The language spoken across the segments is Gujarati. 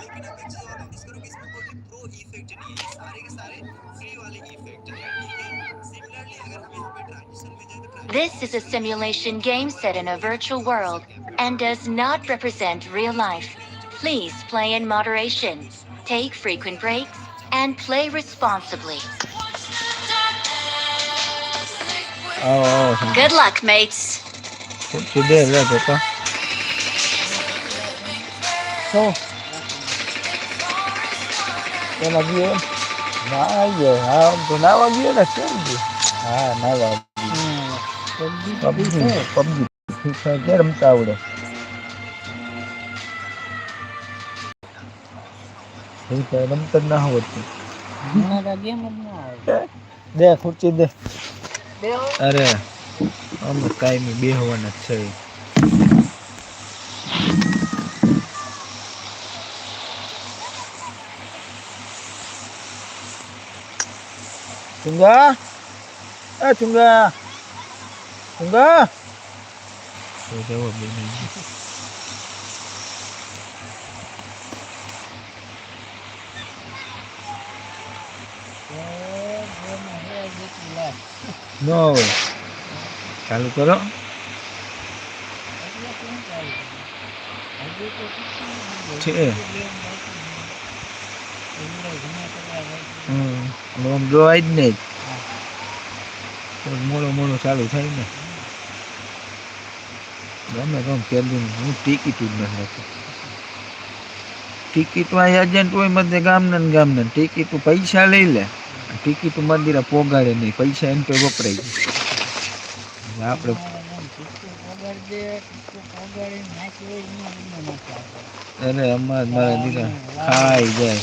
लेकिन नोटिस करो कि इसमें कोई प्रो इफेक्ट नहीं है सारे के सारे फ्री वाले इफेक्ट हैं ठीक है सिमिलरली अगर हम यहाँ पे ट्रांजिशन में जाए तो This is a simulation game set in a virtual world and does not represent real life. Please play in moderation, take frequent breaks, and play responsibly. Oh. Good luck, mates. Good, day, yeah, Oh. પેલા ગયો ના ગયો હા તો નાવા ગયો ને કેમ ગયો હા નાવા પબજી પબજી. ફાયર ક્યાં રમતા આવડે? રમતા ના આવડતું દે ખુરશી દે. અરે અમે કાયમી બેહવાના chúng ta, à chúng ta, 중가 중가? tôi kéo vào bên này No. Kalau kalau Cik eh. આમ જોવાય જ નહીં. મોડો મોડો ચાલુ થાય ને. ગમે ગમ પેલું હું ટિકિટ જ નથી ટિકિટમાં એજન્ટ હોય મધ્ય ગામને ને ગામના ટિકિટ પૈસા લઈ લે. ટિકિટ મંદિરે પોગાડે નહીં. પૈસા એમ તો વપરાય જાય આપણે અરે અમારા મારા દીકરા ખાઈ જાય.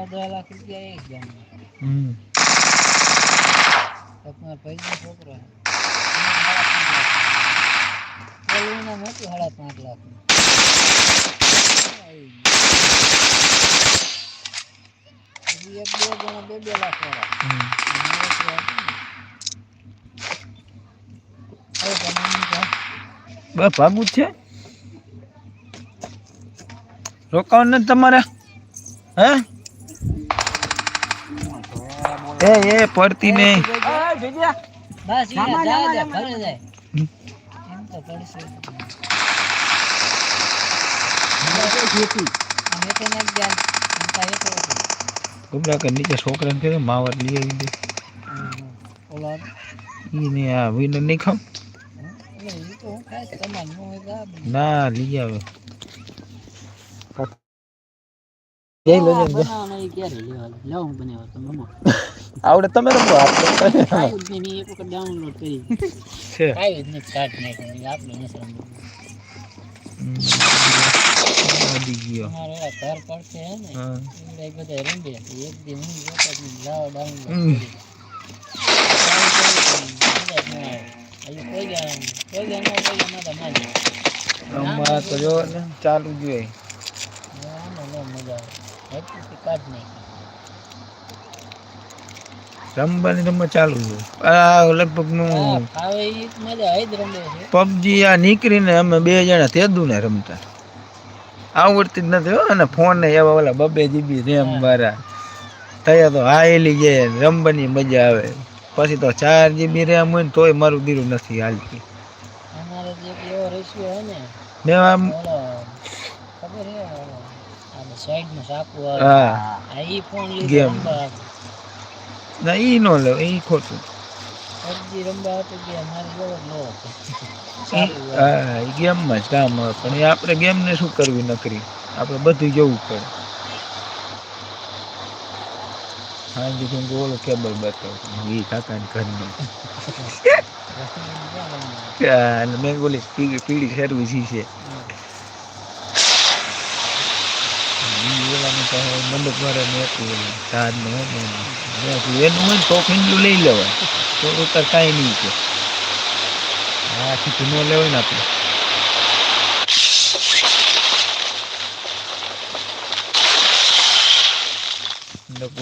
મેં. હમ. હમ હમ. બસ ભાગવું જ છે રોકાવાનું નથી તમારે હે એ એ પડતી નહીં. બસ જા જા જાય. એમ તો પડશે. કર નીચે છોકરાને કહે માવર લઈ આવી દે. ઓલા ઈ ને આ વિનર નહીં ખાવ. ના લઈ આવે આ બનાવવાનો ઈ ક્યારે લેવા લાવું બનાવો તો મમ્મા આવડે તમે રમો ડાઉનલોડ કરી. છે. ચાલુ જ હોય આનો નો મજા આવે હેતુથી કાઢ નાખી રમવાની રમત ચાલુ છે. આ લગભગનું ફાવે ઈ જ મજા હઈ જ રમે છે. પબજી આ નીકળીને અમે બે જણા તેદુ ને રમતા. આવડતી જ નથી હો અને ફોન એવા ઓલા બબે જીબી રેમ વાળા. થયા તો હાયેલી જાય રમવાની મજા આવે. પછી તો ચાર જીબી રેમ હોય ને તોય મારું દીરું નથી હાલતી. ને આમ ખબર સાઈડમાં સાકુ હા. ઈ ફોન. રમવા ના ઈ નો લે ઈ ખોટું. પબજી રમવા હતો કે મારે જ નો. હા ઈ ગેમમાં જ કામ પણ એ આપણે ગેમને શું કરવી નકરી? આપણે બધું જવું પડે. હા બીજું ગોળ કેબલ બતાવ ઈ કાકાને ઘરનું. મેં બોલી પીળી સર્વિસ છે ઈ ઓલાનું તો હવે મંડપ એનું. હોય ને લઈ લેવાય તો ઉતાર કાંઈ નહીં કે હા કીધું લેવાય ને આપણે મંડપ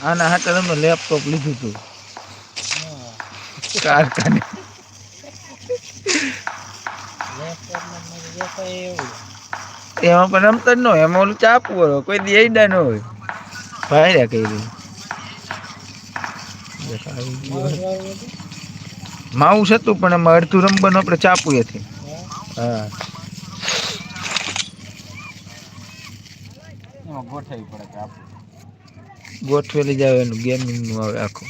આના હાટે તમે લેપટોપ લીધું હતું હા. કારખાને લેપટોપમાં મને દેખાય એવું. એમાં પણ રમતા નો હોય એમાં ઓલું ચાપુ હોય કોઈ દી એડા ન હોય. ભાઈ કઈ વાળું હતું? માઉસ હતું પણ એમાં અડધું રમવાનું આપણે ચાપુ હતી હા. પડે ગોઠવેલી જ આવે એનું ગેમિંગનું આવે આખું.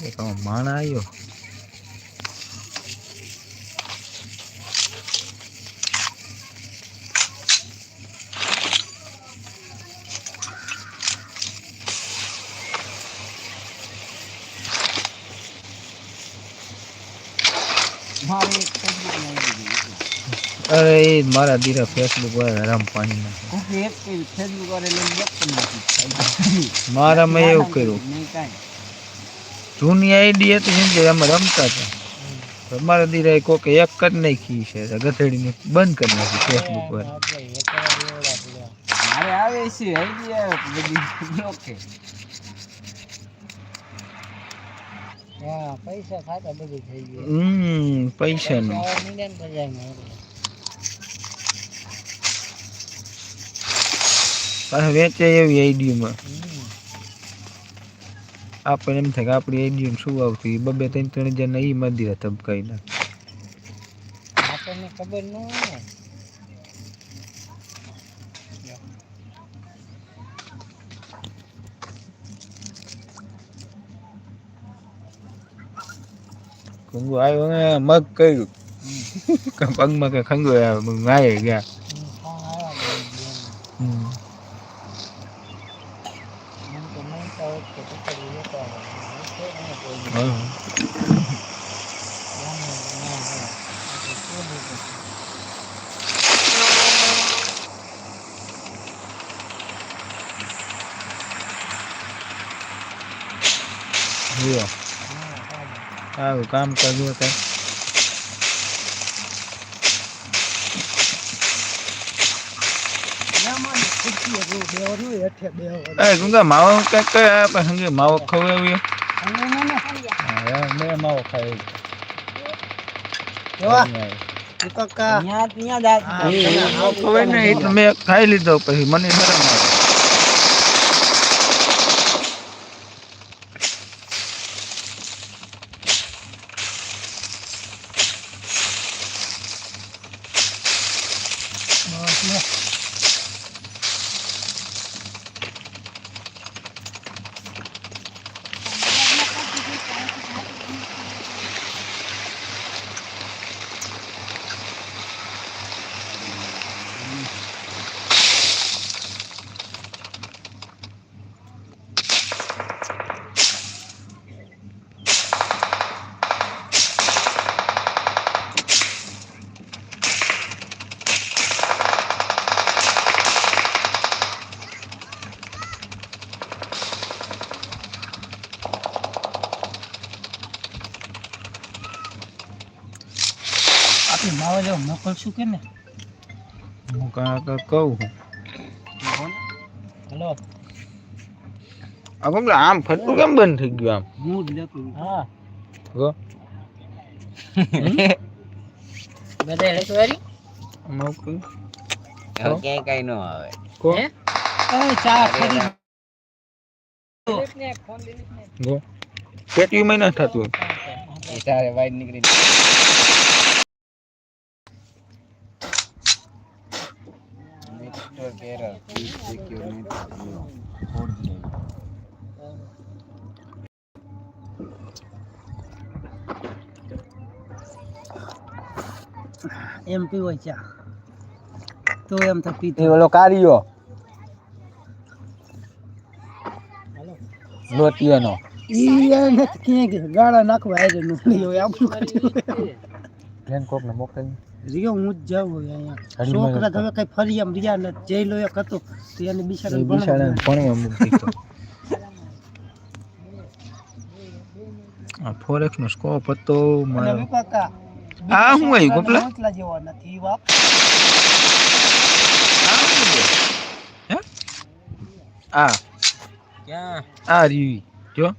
એક માણા આવ્યો અરે એ મારા દીરા ફેસબુક વાળા રામ પાણી નાખે કોકે એક કર્યું, Facebook વાળા લઈને block કરી નાખ્યું. મારામાં એવું કર્યું નહીં કાંઈ. જૂની આઈડી હતી જેમ કે અમે રમતા હતા તો મારા દીરા કોકે એક કરી નાખી છે ગધેડીને બંધ કરી નાખી ફેસબુક વાળા આપણે એકલા જેવડા પડ્યા. મારે આવે છે ID આવે તો બધી block છે. હા પૈસા ખાતા બધું થઈ ગયું હમ પૈસાનું પૈસા આવવા માંડ્યા ને પાછા વેચાય એવી આઈડીમાં હમ. આપણને એમ થાય કે આપણી આઈડીમાં શું આવતું એ બબે ત્રણ ત્રણ હજાર ના ઈ મંદિરે ધબકાઈ નાખે આપણને ખબર ન હોય ને ખંગુ આવ્યો ને મગ કર્યું પગમાં કે ખંગુ આવ્યો મગ આયે જુઓ. સારું કામ કરવું ગુંગા માવો કંઈક કયા આપણે હંગે માવો ખવડાવીએ હા, મેં માવો ખાઈ કેવા અહીંયા. દીપક અહીંયા ત્યાં દાંત એ ન ખવાય ને એટલે મેં ખાઈ લીધો પછી મને શરમ આવે આપણે માવા જેવો મોકલશું કે ને? હું કાંઈક કહું હલો. આ કોક આમ ફરતું કેમ બંધ થઈ ગયું હું જ હા. આમ ગો બધા લખવારી આમાં કોઈ? હવે ક્યાંય કઈ ન આવે. કો હે? એ ચા ફરી ગો કેટલી મહિના થતું એ તારે વાઈડ નીકળી મિસ્ટર કેરળ સિક્યોર એમ પીવો ચા તો એમ તો પીતો એ ઓલો કારિયો લોટિયાનો ઈ આ નથી ક્યાંય ગયા. ગાળા નાખવા આયરે નું નહીં હોય આપણું કાઢ્યું બેન કોક ને મોકલી રિયો હું જ જાઉં અહીંયા. છોકરા તો હવે કઈ ફરી એમ રહ્યા ને જઈ લો એક હતો તો એને બિચારાને બિચારા ભણવા મૂકી આ ફોરેક્સ નો સ્કોપ હતો મારો. આ શું આવ્યું, ગોપલા? જેવો નથી હે આ. ક્યાં? આ જો.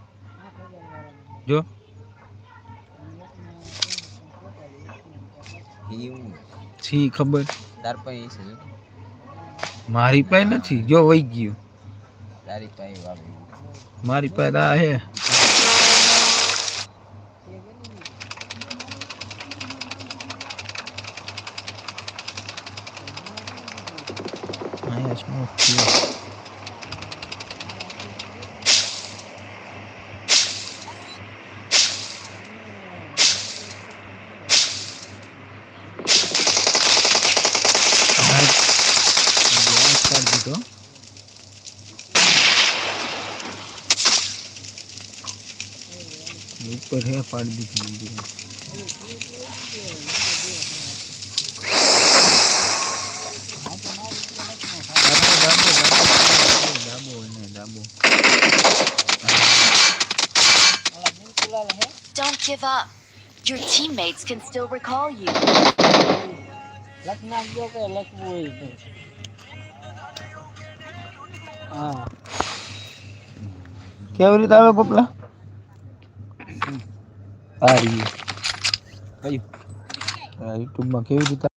જો. એવું છી ખબર? તાર પાસે છે મારી પાસે નથી જો વહી ગયું. તારી પાસે વાપરી. મારી પાસે આ હે. અહીંયા સ્મોક થયો? চার দুটো ऊपर है पार दिख Don't give up. Your teammates can still recall you. હા કેવી રીતે આવે પોપલા આ રહ્યું કયું યુટ્યુબમાં કેવી રીતે